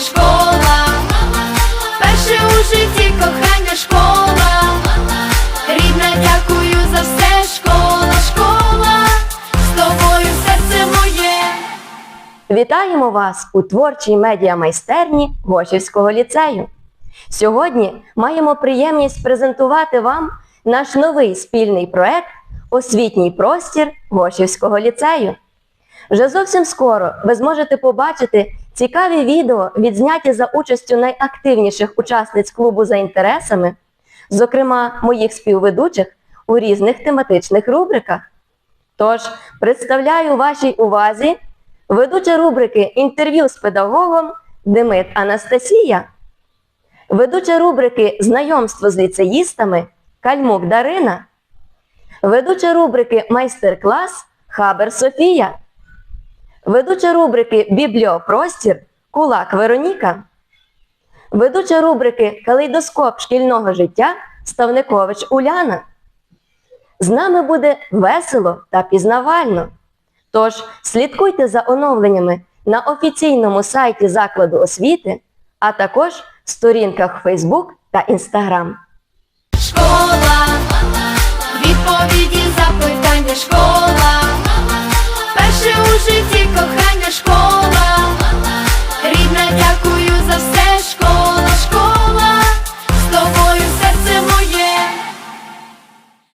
школа, перше у житті кохання школа, рідна, дякую за все, школа, школа, з тобою серце моє. Вітаємо вас у творчій медіамайстерні Гошівського ліцею. Сьогодні маємо приємність презентувати вам наш новий спільний проект Освітній простір Гошівського ліцею. Вже зовсім скоро ви зможете побачити цікаві відео, відзняті за участю найактивніших учасниць клубу за інтересами, зокрема моїх співведучих у різних тематичних рубриках. Тож представляю вашій увазі ведуча рубрики Інтерв'ю з педагогом Демит Анастасія, ведуча рубрики Знайомство з ліцеїстами Кальмук Дарина, ведуча рубрики Майстер-клас Хабер Софія, ведуча рубрики Бібліопростір Кулак Вероніка, ведуча рубрики Калейдоскоп шкільного життя Ставникович Уляна. З нами буде весело та пізнавально. Тож слідкуйте за оновленнями на офіційному сайті закладу освіти, а також сторінках Facebook та Instagram. Школа, відповіді запитання у